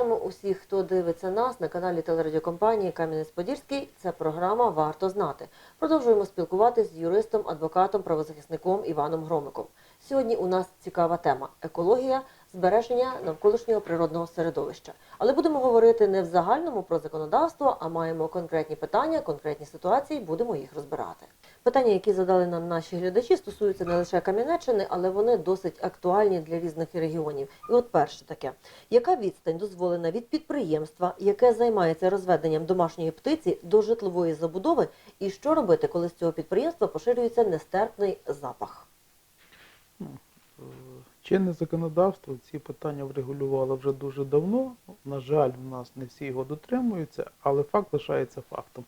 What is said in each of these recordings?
Вітаємо усіх, хто дивиться нас на каналі телерадіокомпанії Кам'янець-Подільський. Це програма Варто знати. Продовжуємо спілкуватися з юристом, адвокатом, правозахисником Іваном Громиком. Сьогодні у нас цікава тема екологія, збереження навколишнього природного середовища. Але будемо говорити не в загальному про законодавство, а маємо конкретні питання, конкретні ситуації, будемо їх розбирати. Питання, які задали нам наші глядачі, стосуються не лише Кам'янеччини, але вони досить актуальні для різних регіонів. І от перше таке: яка відстань дозволена від підприємства, яке займається розведенням домашньої птиці до житлової забудови, і що робити, коли з цього підприємства поширюється нестерпний запах? Чинне законодавство ці питання врегулювало вже дуже давно. На жаль, в нас не всі його дотримуються, але факт лишається фактом.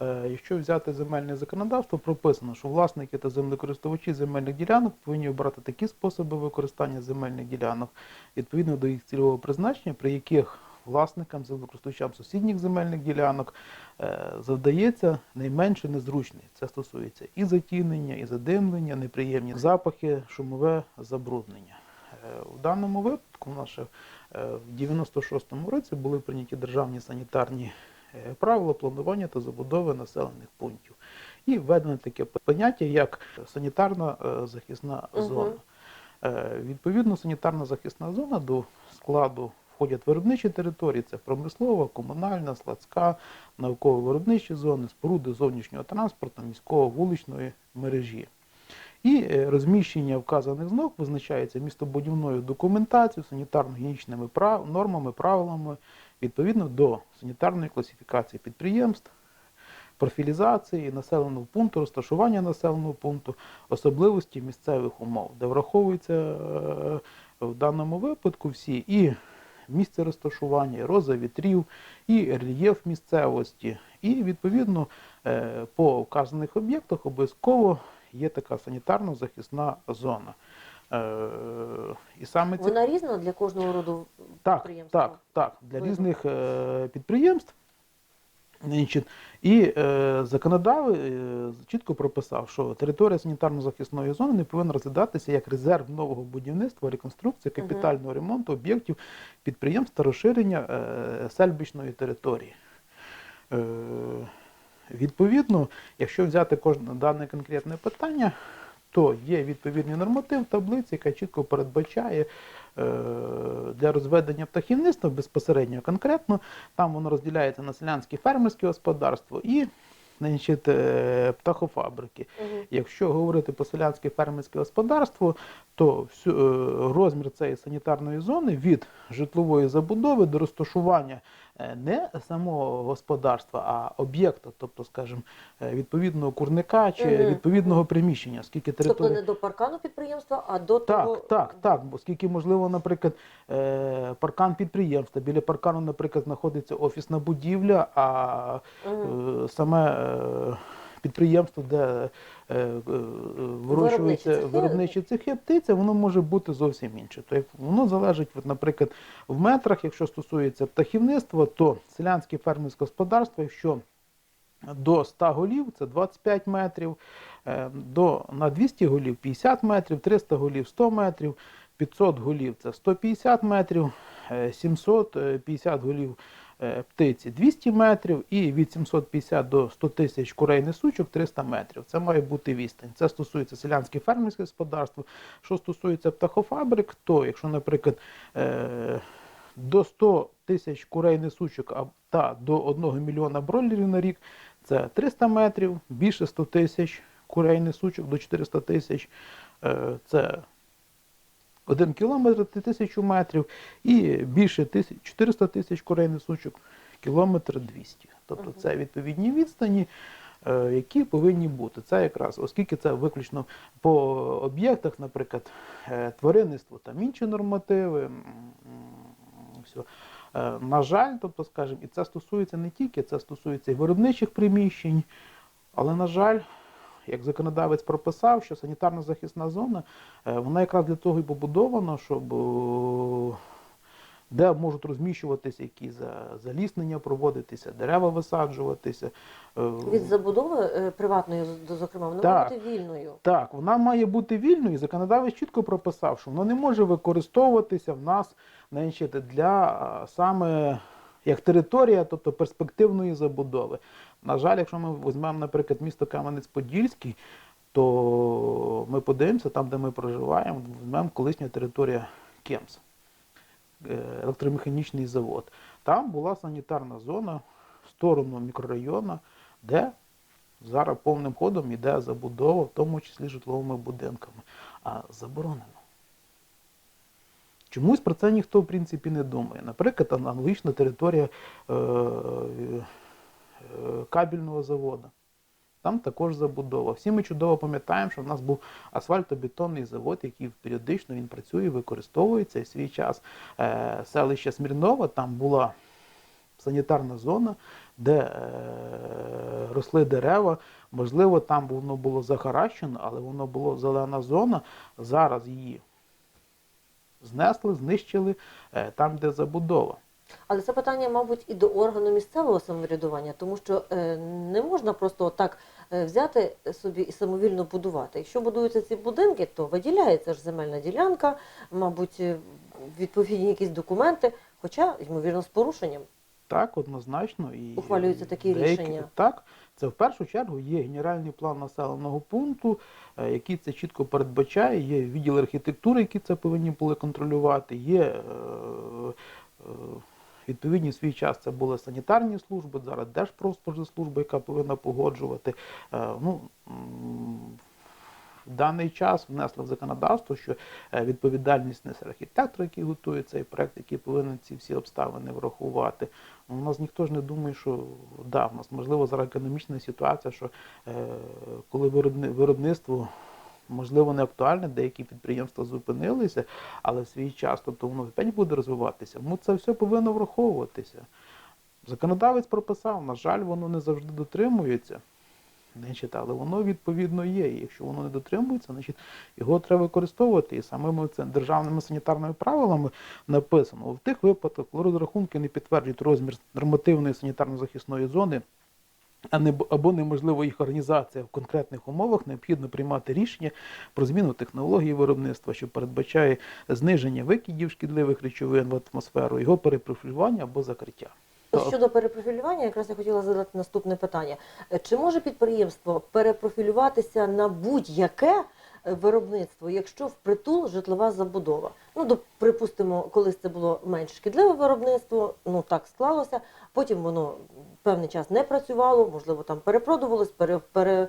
Е, Якщо взяти земельне законодавство, прописано, що власники та землекористувачі земельних ділянок повинні обрати такі способи використання земельних ділянок відповідно до їх цільового призначення, при яких власникам, землекористувачам сусідніх земельних ділянок е, завдається найменше незручний. Це стосується і затінення, і задимлення, неприємні запахи, шумове забруднення. Е, В даному випадку, в нас е, в 96-му році були прийняті державні санітарні е, правила планування та забудови населених пунктів. І введено таке поняття, як санітарна е, захисна зона. Е, Відповідно, санітарна захисна зона до складу входять виробничі території, це промислова, комунальна, складська, науково-виробничі зони, споруди зовнішнього транспорту, міського вуличної мережі. І е, розміщення вказаних знак визначається містобудівною документацією, санітарно-гігієнічними прав- нормами, правилами відповідно до санітарної класифікації підприємств, профілізації населеного пункту, розташування населеного пункту, особливості місцевих умов, де враховуються е, в даному випадку всі і місце розташування, роза вітрів, і рельєф місцевості. І відповідно е, по вказаних об'єктах обов'язково є така санітарно-захисна зона. Е, І саме ці Вона різна для кожного роду так, підприємства? так, так, для Видно. різних е, підприємств. Значить, і е, законодавець е, чітко прописав, що територія санітарно-захисної зони не повинна розглядатися як резерв нового будівництва, реконструкції, капітального ремонту об'єктів підприємств та розширення е, сельбічної території. Е, відповідно, якщо взяти кожне дане конкретне питання, то є відповідний норматив таблиці, яка чітко передбачає для розведення птахівництва безпосередньо конкретно. Там воно розділяється на селянське фермерське господарство і значить, е, птахофабрики. Угу. Якщо говорити про селянське фермерське господарство, то всю, е, розмір цієї санітарної зони від житлової забудови до розташування е, не самого господарства, а об'єкта, тобто, скажімо, е, відповідного курника чи Мгм. відповідного приміщення, оскільки Тобто не до паркану підприємства, а до того. Так, так, так. Бо скільки можливо, наприклад, паркан підприємства. Біля паркану, наприклад, знаходиться офісна будівля, а е, саме підприємство, де е, е, вирощуються цехи. виробничі цехи птиця, воно може бути зовсім інше. Тобто воно залежить, от, наприклад, в метрах, якщо стосується птахівництва, то селянське фермерське господарство, якщо до 100 голів це 25 метрів, е, до, на 200 голів 50 метрів, 300 голів 100 метрів, 500 голів це 150 метрів, е, 750 голів птиці 200 метрів і від 750 до 100 тисяч курей несучок 300 метрів. Це має бути відстань. Це стосується селянських фермерських господарств. Що стосується птахофабрик, то якщо, наприклад, е, до 100 тисяч курей несучок та до 1 мільйона бройлерів на рік це 300 метрів, більше 100 тисяч курей несучок до 400 тисяч. е, Це 1 кілометр тисячу метрів і більше тисяч, 400 тисяч курей несучок кілометр 200. Тобто це відповідні відстані, е, які повинні бути. Це якраз, оскільки це виключно по об'єктах, наприклад, е, тваринництво, там інші нормативи. Все. На жаль, тобто, скажімо, і це стосується не тільки, це стосується і виробничих приміщень, але, на жаль, як законодавець прописав, що санітарна захисна зона, е, вона якраз для того і побудована, щоб е, де можуть розміщуватися якісь заліснення проводитися, дерева висаджуватися. Е, Від забудови приватної, зокрема, вона Так. має бути вільною. Так, вона має бути вільною, і законодавець чітко прописав, що воно не може використовуватися в нас для саме як територія, тобто перспективної забудови. На жаль, якщо ми візьмемо, наприклад, місто Кам'янець-Подільський, то ми подивимося там, де ми проживаємо, візьмемо колишня територія Кемс, е, електромеханічний завод. Там була санітарна зона в сторону мікрорайону, де Зараз повним ходом йде забудова, в тому числі житловими будинками. А заборонено. Чомусь про це ніхто в принципі не думає. Наприклад, аналогічна територія е, е, кабельного заводу. Там також забудова. Всі ми чудово пам'ятаємо, що в нас був асфальтобетонний завод, який періодично він працює, використовується. І в свій час е, селище Смірнова, там була санітарна зона, де росли дерева. Можливо, там воно було захаращено, але воно було зелена зона. Зараз її знесли, знищили е, там, де забудова. Але це питання, мабуть, і до органу місцевого самоврядування, тому що е, не можна просто так е, взяти собі і самовільно будувати. Якщо будуються ці будинки, то виділяється ж земельна ділянка, мабуть, відповідні якісь документи, хоча, ймовірно, з порушенням. Так, однозначно. І Ухвалюються такі рішення. Так, це в першу чергу є генеральний план населеного пункту, е, який це чітко передбачає, є відділ архітектури, які це повинні були контролювати, є е, е, відповідні свій час це були санітарні служби, зараз Держпродспоживслужба, яка повинна погоджувати. Ну, в даний час внесли в законодавство, що е, відповідальність несе архітектор, який готує цей проект, який повинен ці всі обставини врахувати. У нас ніхто ж не думає, що да, в нас можливо зараз економічна ситуація, що е, коли виробництво можливо не актуальне, деякі підприємства зупинилися, але в свій час, тобто воно опять буде розвиватися. Ну це все повинно враховуватися. Законодавець прописав, на жаль, воно не завжди дотримується. Значить, але воно відповідно є. І якщо воно не дотримується, значить його треба використовувати. І самими це державними санітарними правилами написано в тих випадках, коли розрахунки не підтверджують розмір нормативної санітарно-захисної зони, а не або неможливо їх організація в конкретних умовах, необхідно приймати рішення про зміну технології виробництва, що передбачає зниження викидів шкідливих речовин в атмосферу, його перепрофілювання або закриття. Щодо перепрофілювання, якраз я хотіла задати наступне питання. Е, Чи може підприємство перепрофілюватися на будь-яке е, виробництво, якщо впритул житлова забудова? Ну, до, припустимо, колись це було менш шкідливе виробництво, ну так склалося, потім воно певний час не працювало, можливо, там перепродувалось, пере,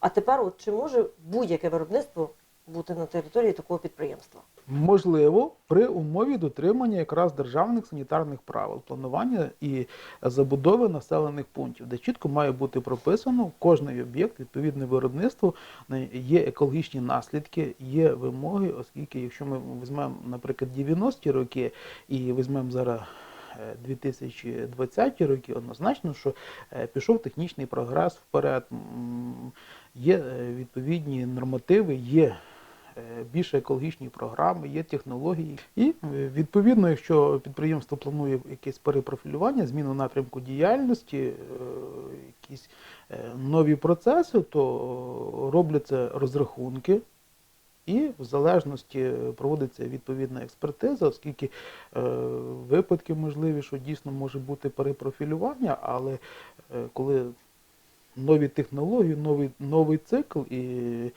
а тепер от чи може будь-яке виробництво бути на території такого підприємства? Можливо, при умові дотримання якраз державних санітарних правил, планування і забудови населених пунктів, де чітко має бути прописано кожний об'єкт, відповідне виробництво, е, є екологічні наслідки, є вимоги, оскільки, якщо ми візьмемо, наприклад, 90-ті роки і візьмемо зараз. е, 2020 роки однозначно, що е, пішов технічний прогрес вперед, є е, відповідні нормативи, є е, більше екологічні програми, є технології. І е, відповідно, якщо підприємство планує якесь перепрофілювання, зміну напрямку діяльності, е, якісь нові процеси, то робляться розрахунки. І в залежності проводиться відповідна експертиза, оскільки е, випадки можливі, що дійсно може бути перепрофілювання, але е, коли нові технології, новий, новий цикл, і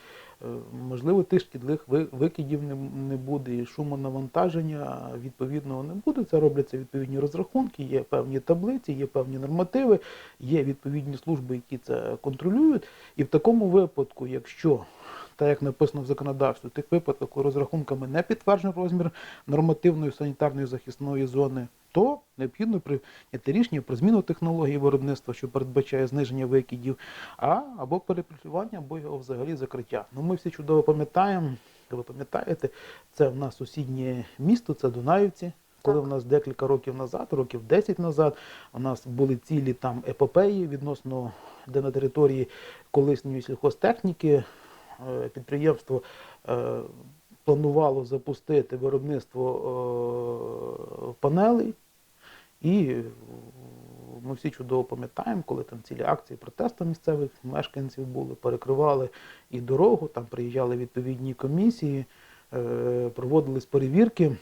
можливо тих шкідливих ви- викидів не буде, і шумонавантаження відповідного не буде. Це робляться відповідні розрахунки, є певні таблиці, є певні нормативи, є відповідні служби, які це контролюють. І в такому випадку, якщо так як написано в законодавстві, в тих випадках, коли розрахунками не підтверджений розмір нормативної санітарної захисної зони, то необхідно прийняти рішення про зміну технології виробництва, що передбачає зниження викидів, а або перепрофілювання, або його взагалі закриття. Ну ми всі чудово пам'ятаємо, ви пам'ятаєте, це в нас сусіднє місто, це Дунаївці. Коли Так. в нас декілька років назад, років 10 назад, у нас були цілі там епопеї відносно, де на території колишньої сільхозтехніки підприємство е, планувало запустити виробництво е, панелей. І е, ми всі чудово пам'ятаємо, коли там цілі акції протесту місцевих мешканців були, перекривали і дорогу, там приїжджали відповідні комісії, е, проводились перевірки.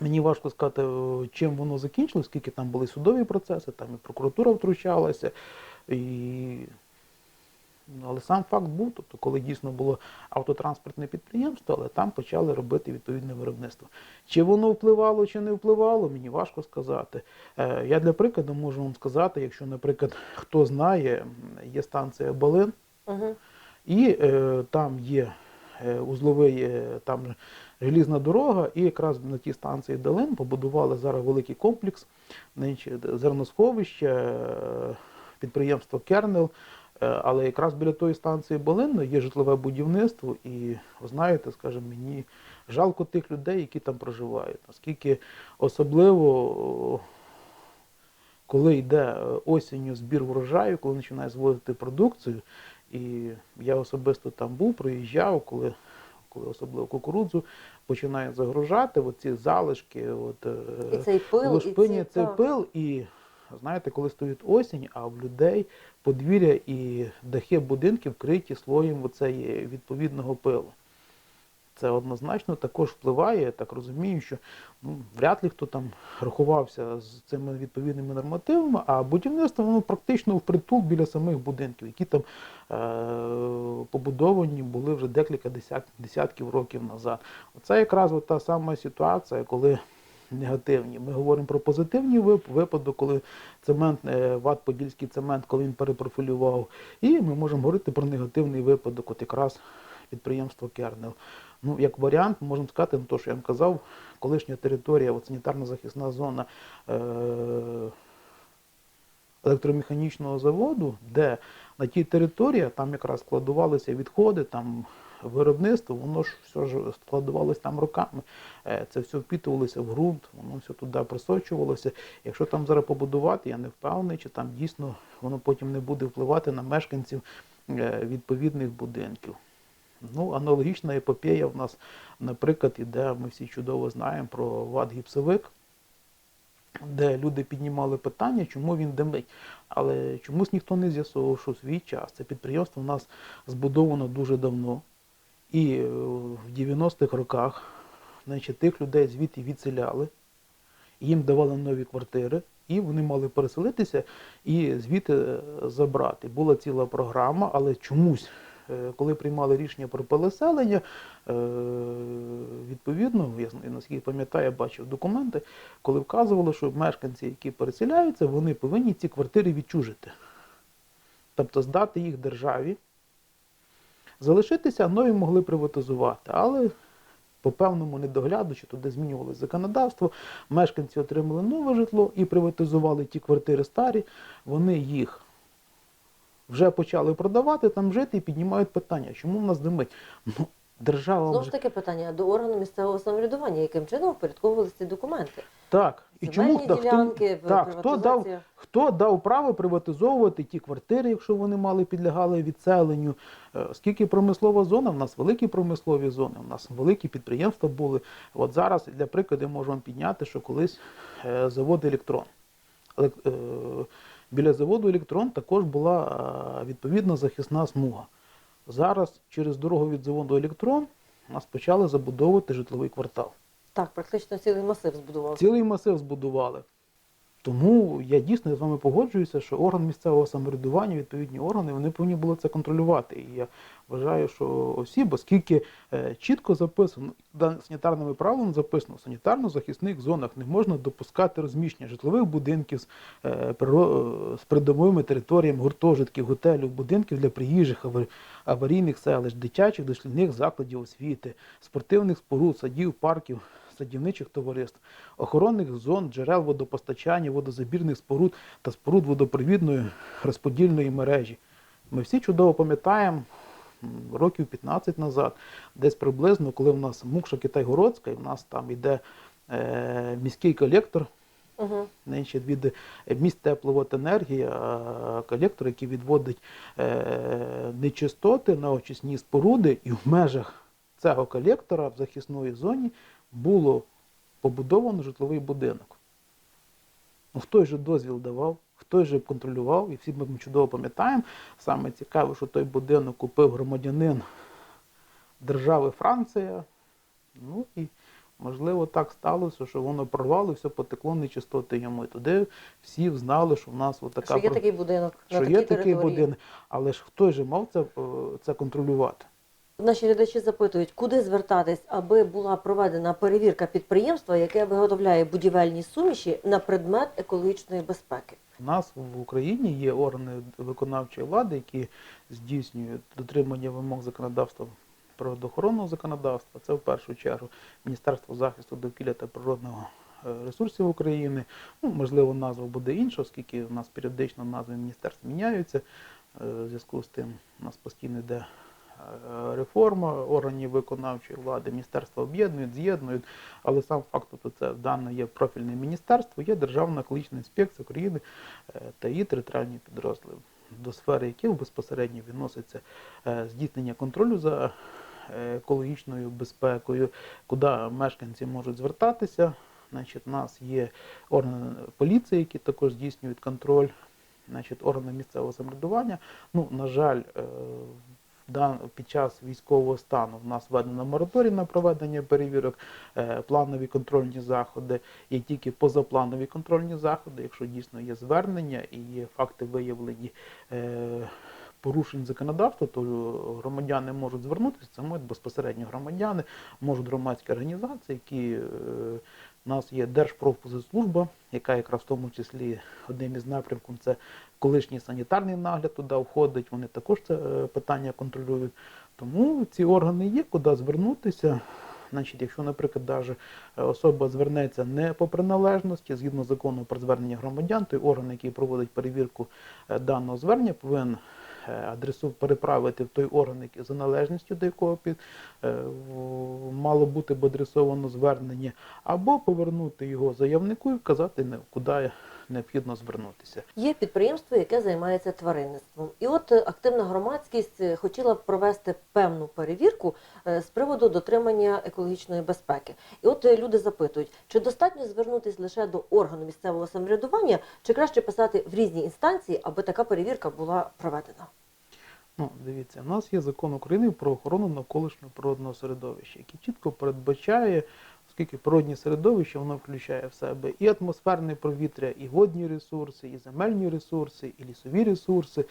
Мені важко сказати, е, чим воно закінчилось, скільки там були судові процеси, там і прокуратура втручалася. І... Але сам факт був, тобто, коли дійсно було автотранспортне підприємство, але там почали робити відповідне виробництво. Чи воно впливало, чи не впливало, мені важко сказати. Е, Я для прикладу можу вам сказати, якщо, наприклад, хто знає, є станція Балин, Угу. і е, там є е, узловий е, там желізна дорога, і якраз на тій станції Далин побудували зараз великий комплекс, зерносховище, підприємство Кернел. Е, Але якраз біля тої станції Болинно є житлове будівництво, і ви знаєте, скажімо, мені жалко тих людей, які там проживають. Оскільки особливо, коли йде е, осінню збір врожаю, коли починає звозити продукцію, і я особисто там був, проїжджав, коли, коли особливо кукурудзу починає загружати, оці залишки, от, е, І цей пил, і лушпині, ці, цей пил, і знаєте, коли стоїть осінь, а в людей подвір'я і дахи будинків вкриті слоєм оцеї відповідного пилу. Це однозначно також впливає, я так розумію, що ну, вряд ли хто там рахувався з цими відповідними нормативами, а будівництво воно практично впритул біля самих будинків, які там е- побудовані були вже декілька десят- десятків років назад. Оце якраз та сама ситуація, коли негативні. Ми говоримо про позитивні випадок, коли цемент, е, ВАТ Подільський цемент, коли він перепрофілював. І ми можемо говорити про негативний випадок, от якраз підприємство Кернел. Ну, як варіант, можемо сказати, ну, то, що я вам казав, колишня територія, от санітарно-захисна зона е- електромеханічного заводу, де на тій території там якраз складувалися відходи, там виробництво, воно ж все ж складувалося там роками. Е, Це все впітувалося в ґрунт, воно все туди просочувалося. Якщо там зараз побудувати, я не впевнений, чи там дійсно воно потім не буде впливати на мешканців е, відповідних будинків. Ну, аналогічна епопея в нас, наприклад, іде, ми всі чудово знаємо про ват гіпсовик, де люди піднімали питання, чому він димить. Але чомусь ніхто не з'ясовував, що свій час це підприємство в нас збудовано дуже давно. І е, в 90-х роках значить, тих людей звідти відселяли, їм давали нові квартири, і вони мали переселитися і звідти е, забрати. Була ціла програма, але чомусь, е, коли приймали рішення про переселення, відповідно, я наскільки пам'ятаю, я бачив документи, коли вказувало, що мешканці, які переселяються, вони повинні ці квартири відчужити. Тобто здати їх державі, залишитися, нові могли приватизувати. Але по певному недогляду, чи туди змінювалося законодавство, мешканці отримали нове житло і приватизували ті квартири старі, вони їх вже почали продавати, там жити і піднімають питання, чому в нас димить? Ну, держава Знову ж таки питання до органу місцевого самоврядування, яким чином впорядковувалися ці документи. так. І чому хто, ділянки, так, хто дав. Хто дав право приватизовувати ті квартири, якщо вони мали підлягали відселенню? Е, Скільки промислова зона? В нас великі промислові зони, у нас великі підприємства були. От зараз для прикладу можу вам підняти, що колись е, завод електрон. Е, Біля заводу електрон також була відповідна захисна смуга. Зараз через дорогу від заводу електрон нас почали забудовувати житловий квартал. Так, практично цілий масив збудувався. Цілий масив збудували. Тому я дійсно з вами погоджуюся, що орган місцевого самоврядування, відповідні органи, вони повинні були це контролювати. І я вважаю, що осіб, оскільки е, чітко записано, санітарними правилами записано, в санітарно-захисних зонах не можна допускати розміщення житлових будинків з, е, е, з придомовими територіями, гуртожитків, готелів, будинків для приїжджих, авар- аварійних селищ, дитячих, дошкільних закладів освіти, спортивних споруд, садів, парків, садівничих товариств, охоронних зон, джерел водопостачання, водозабірних споруд та споруд водопровідної розподільної мережі. Ми всі чудово пам'ятаємо років 15 назад, десь приблизно, коли в нас Мукша Китайгородська, і в нас там йде е, міський колектор, Угу. Від міст тепловоденергія, а колектор, який відводить е, нечистоти на очисні споруди, і в межах цього колектора в захисної зоні було побудовано житловий будинок. Ну, хто же дозвіл давав, хто же контролював, і всі ми чудово пам'ятаємо. Саме цікаве, що той будинок купив громадянин держави Франція. Ну і можливо так сталося, що воно прорвало, і все потекло нечистоти йому. І туди всі знали, що в нас от така Що є такий будинок на що такій є такий будинок. Але ж хто же мав це, е, це контролювати? Наші глядачі запитують, куди звертатись, аби була проведена перевірка підприємства, яке виготовляє будівельні суміші на предмет екологічної безпеки. У нас в Україні є органи виконавчої влади, які здійснюють дотримання вимог законодавства природоохоронного законодавства. Це в першу чергу Міністерство захисту довкілля та природного е, ресурсів України. Ну, можливо, назва буде інша, оскільки у нас періодично назви міністерств міняються. Е, В зв'язку з тим у нас постійно йде реформа органів виконавчої влади, міністерства об'єднують, з'єднують, але сам факт, тобто це дане є профільне міністерство, є Державна екологічна інспекція України е, та її територіальні підрозділи, до сфери яких безпосередньо відноситься е, здійснення контролю за е, екологічною безпекою, куди мешканці можуть звертатися. Значить, у нас є органи поліції, які також здійснюють контроль, значить, органи місцевого самоврядування. Ну, на жаль, під час військового стану. В нас введено мораторій на проведення перевірок, е, планові контрольні заходи і тільки позапланові контрольні заходи, якщо дійсно є звернення і є факти виявлені е, порушень законодавства, то громадяни можуть звернутися, це можуть безпосередньо громадяни, можуть громадські організації, які е, у нас є Держпродспоживслужба, яка якраз в тому числі одним із напрямків це колишній санітарний нагляд туди входить, вони також це е, питання контролюють. Тому ці органи є, куди звернутися. Значить, якщо, наприклад, даже е, особа звернеться не по приналежності, згідно закону про звернення громадян, той орган, який проводить перевірку е, даного звернення, повинен адресу переправити в той орган, який за належністю до якого під, е, мало бути б адресовано звернення, або повернути його заявнику і вказати, куди необхідно звернутися. Є підприємство, яке займається тваринництвом. І от е, активна громадськість е, хотіла б провести певну перевірку е, з приводу дотримання екологічної безпеки. І от люди запитують, чи достатньо звернутися лише до органу місцевого самоврядування, чи краще писати в різні інстанції, аби така перевірка була проведена. Ну, дивіться, у нас є закон України про охорону навколишнього природного середовища, який чітко передбачає, оскільки природне середовище воно включає в себе і атмосферне повітря, і водні ресурси, і земельні ресурси, і лісові ресурси.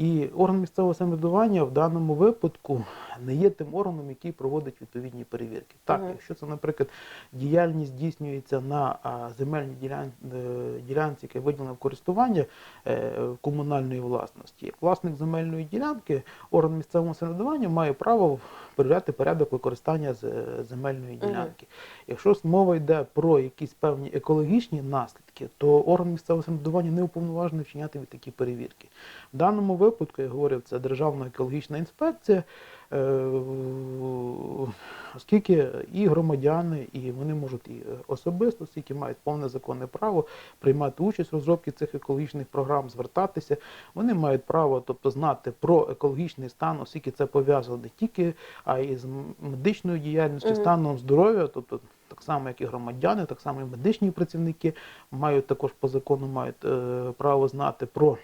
І орган місцевого самоврядування в даному випадку не є тим органом, який проводить відповідні перевірки. Так, Мгм. якщо це, наприклад, діяльність здійснюється на земельній ділян... е, ділянці, яка виділена в користування е, комунальної власності, як власник земельної ділянки, орган місцевого самоврядування має право перевіряти порядок використання земельної ділянки. Якщо мова йде про якісь певні екологічні наслідки, то орган місцевого самоврядування не уповноважений вчиняти від такі перевірки. В даному випадку, я говорив, це Державна екологічна інспекція, е, оскільки і громадяни, і вони можуть і особисто, оскільки мають повне законне право приймати участь в розробці цих екологічних програм, звертатися, вони мають право тобто, знати про екологічний стан, оскільки це пов'язано не тільки а й з медичною діяльністю, Мгм. станом здоров'я, тобто так само, як і громадяни, так само і медичні працівники мають також по закону мають е, право знати про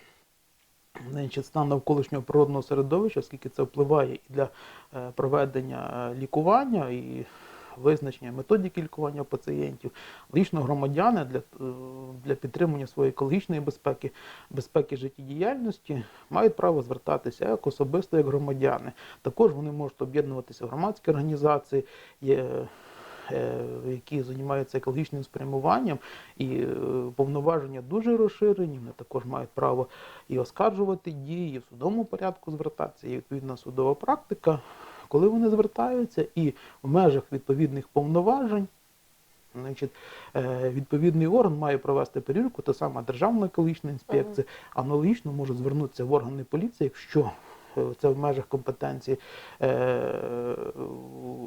значить, стан навколишнього природного середовища, оскільки це впливає і для е, проведення е, лікування і визначення методики лікування пацієнтів. Лично громадяни для, е, для підтримання своєї екологічної безпеки, безпеки життєдіяльності мають право звертатися як особисто, як громадяни. Також вони можуть об'єднуватися в громадські організації. Є, які займаються екологічним спрямуванням, і е, повноваження дуже розширені. Вони також мають право і оскаржувати дії, і в судовому порядку звертатися, є відповідна судова практика. Коли вони звертаються і в межах відповідних повноважень, значить, е, відповідний орган має провести перевірку, та сама Державна екологічна інспекція, аналогічно може звернутися в органи поліції, якщо е, це в межах компетенції е,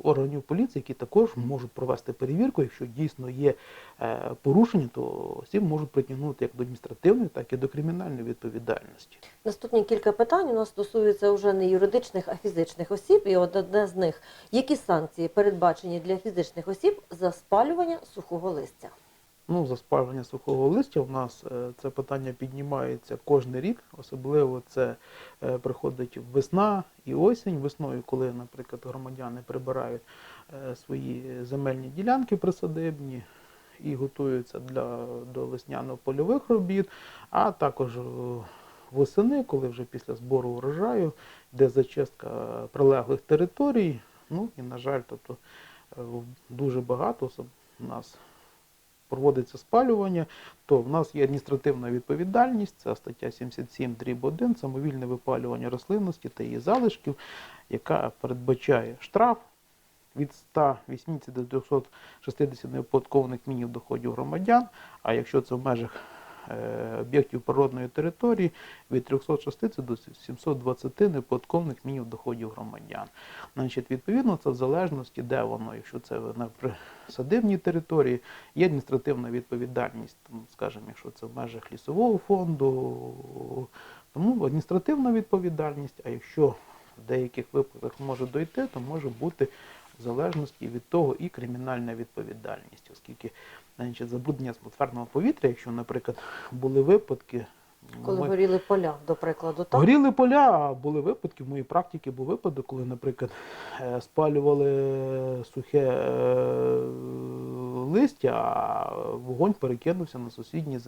органів поліції, які також можуть провести перевірку. Якщо дійсно є е, порушення, то осіб можуть притягнути як до адміністративної, так і до кримінальної відповідальності. Наступні кілька питань у нас стосуються вже не юридичних, а фізичних осіб. І от одне з них: які санкції передбачені для фізичних осіб за спалювання сухого листя? Ну, за спалювання сухого листя в нас е, це питання піднімається кожен рік. Особливо це е, приходить весна і осінь. Весною, коли, наприклад, громадяни прибирають е, свої земельні ділянки присадибні і готуються для, до весняно-польових робіт, а також восени, коли вже після збору урожаю, йде зачистка прилеглих територій. Ну і, на жаль, тобто дуже багато у нас проводиться спалювання, то в нас є адміністративна відповідальність, це стаття 77 дріб 1, самовільне випалювання рослинності та її залишків, яка передбачає штраф від 180 до 260 неоподаткованих мінів доходів громадян, а якщо це в межах об'єктів природної території, від 360 до 720 неоподаткованих мінімум доходів громадян. Значить, відповідно, це в залежності, де воно, якщо це на присадибній території, є адміністративна відповідальність, там, скажімо, якщо це в межах лісового фонду, тому адміністративна відповідальність, а якщо в деяких випадках може дойти, то може бути залежності від того і кримінальна відповідальність, оскільки значить, забруднення атмосферного повітря, якщо, наприклад, були випадки, Коли ми- горіли поля, до прикладу, так? Горіли поля, а були випадки, в моїй практиці був випадок, коли, наприклад, е, спалювали сухе е, листя, а вогонь перекинувся на сусідні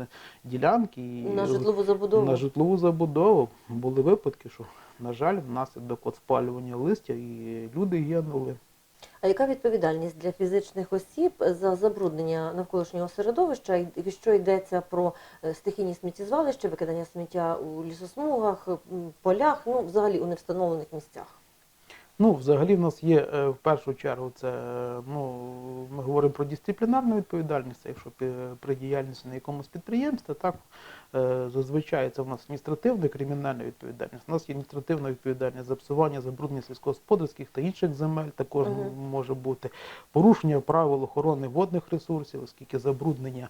ділянки і На житлову забудову. на житлову забудову. Були випадки, що, на жаль, внаслідок от спалювання листя і люди гинули. А яка відповідальність для фізичних осіб за забруднення навколишнього середовища? І Що йдеться про е, стихійні сміттєзвалища, викидання сміття у лісосмугах, полях, ну взагалі у невстановлених місцях? Ну, взагалі, в нас є е, в першу чергу це, е, ну, ми говоримо про дисциплінарну відповідальність, якщо при діяльності на якомусь підприємстві, так е, зазвичай це в нас адміністративна і кримінальна відповідальність. У нас є адміністративна відповідальність за псування, забруднення сільськогосподарських та інших земель також Мгм. може бути порушення правил охорони водних ресурсів, оскільки забруднення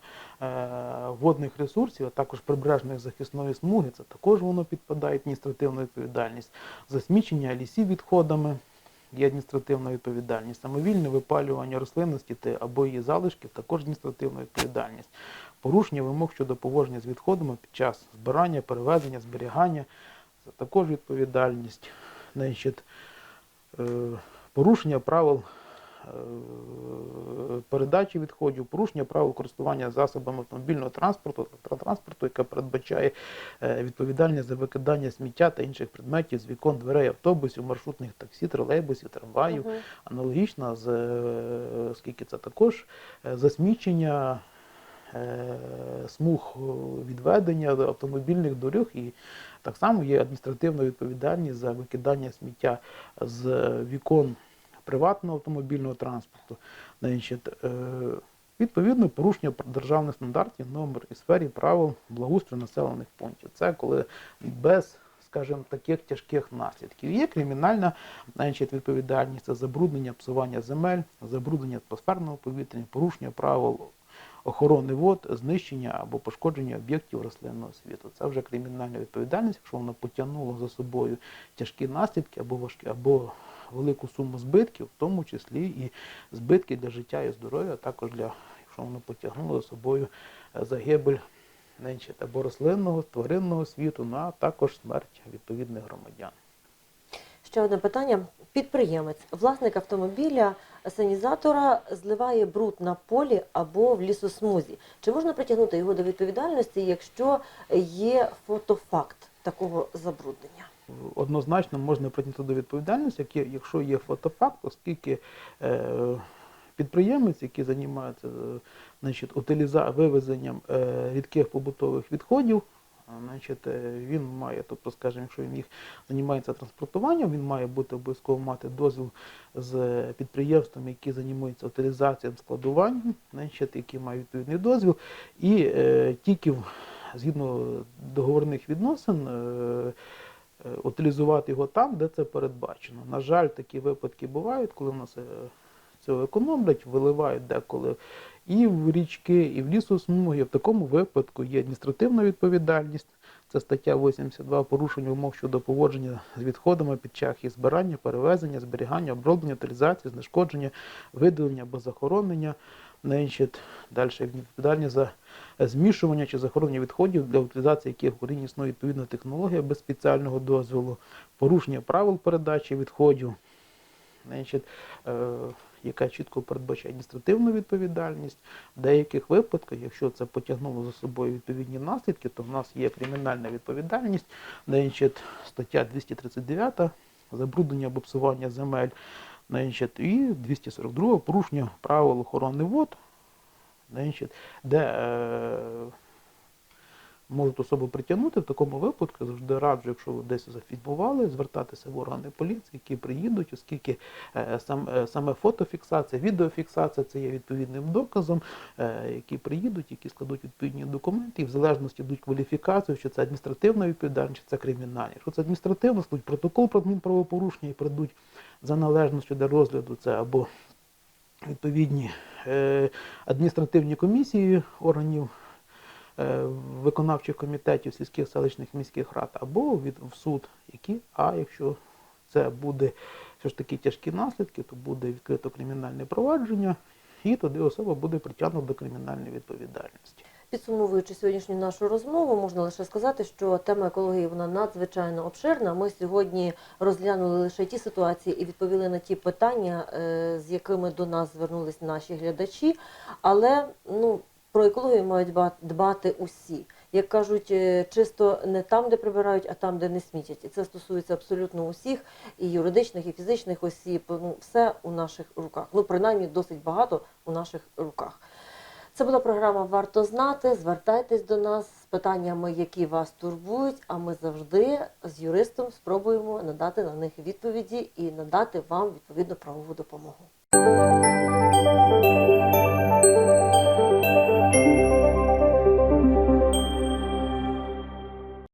водних ресурсів, а також прибережної захисної смуги, це також воно підпадає адміністративну відповідальність засмічення лісів відходами. Є адміністративна відповідальність, самовільне випалювання рослинності або її залишків, також адміністративна відповідальність, порушення вимог щодо поводження з відходами під час збирання, перевезення, зберігання, також відповідальність. Значить, е, порушення правил передачі відходів, порушення правил користування засобами автомобільного транспорту, транспорту, яка передбачає е, відповідальність за викидання сміття та інших предметів з вікон дверей автобусів, маршрутних таксі, тролейбусів, трамваїв. Мгм. Аналогічно, з, е, оскільки це також е, засмічення е, смуг е, відведення автомобільних доріг і так само є адміністративна відповідальність за викидання сміття з вікон приватного автомобільного транспорту. Значить, е, Відповідно, порушення державних стандартів номер і сфері правил благоустрою населених пунктів. Це коли без, скажімо, таких тяжких наслідків. Є кримінальна значить, відповідальність за забруднення псування земель, забруднення атмосферного повітря, порушення правил охорони вод, знищення або пошкодження об'єктів рослинного світу. Це вже кримінальна відповідальність, якщо воно потягнуло за собою тяжкі наслідки або важкі, або велику суму збитків, в тому числі і збитки для життя і здоров'я, також для, якщо воно потягнуло за собою е, загибель значить, або рослинного, тваринного світу, ну, а також смерть відповідних громадян. Ще одне питання. Підприємець, власник автомобіля, санізатора зливає бруд на полі або в лісосмузі. Чи можна притягнути його до відповідальності, якщо є фотофакт такого забруднення? Однозначно можна прийняти до відповідальності, якщо є фотофакт, оскільки е, підприємець, який займається е, значить, утиліза... вивезенням е, рідких побутових відходів, значить, він має, тобто, скажімо, якщо він їх займається транспортуванням, він має бути обов'язково мати дозвіл з підприємством, які займаються утилізацією складуванням, значить, які мають відповідний дозвіл, і е, тільки згідно договорних відносин. Е, утилізувати його там, де це передбачено. На жаль, такі випадки бувають, коли в нас е, цього економлять, виливають деколи і в річки, і в лісосмуги. В такому випадку є адміністративна відповідальність. Це стаття 82 порушення умов щодо поводження з відходами під час їх збирання, перевезення, зберігання, оброблення, утилізації, знешкодження, видалення або захоронення. Значить, далі відповідальність за змішування чи захоронення відходів, для утилізації яких в Україні існує відповідна технологія без спеціального дозволу, порушення правил передачі відходів, значить, е, яка чітко передбачає адміністративну відповідальність. В деяких випадках, якщо це потягнуло за собою відповідні наслідки, то в нас є кримінальна відповідальність, значить, стаття 239 забруднення або псування земель, значить, і 242 порушення правил охорони вод, значить, де е, можуть особу притягнути. В такому випадку завжди раджу, якщо ви десь зафільмували, звертатися в органи поліції, які приїдуть, оскільки е, сам, е, саме фотофіксація, відеофіксація це є відповідним доказом, е, які приїдуть, які складуть відповідні документи, і в залежності йдуть кваліфікацію, чи це адміністративна відповідальність, чи це кримінальна. Якщо це адміністративна, складуть протокол про адмінправопорушення і придуть за належністю для розгляду це або відповідні адміністративні комісії органів виконавчих комітетів сільських селищних міських рад, або від в суд, які, а якщо це буде все ж таки тяжкі наслідки, то буде відкрито кримінальне провадження, і тоді особа буде притягнута до кримінальної відповідальності. Підсумовуючи сьогоднішню нашу розмову, можна лише сказати, що тема екології вона надзвичайно обширна. Ми сьогодні розглянули лише ті ситуації і відповіли на ті питання, е, з якими до нас звернулись наші глядачі. Але ну про екологію мають дбати усі. Як кажуть, е, чисто не там, де прибирають, а там, де не смітять. І це стосується абсолютно усіх, і юридичних, і фізичних осіб. Ну, все у наших руках. Ну, принаймні, досить багато у наших руках. Це була програма Варто знати. Звертайтесь до нас з питаннями, які вас турбують. А ми завжди з юристом спробуємо надати на них відповіді і надати вам відповідну правову допомогу.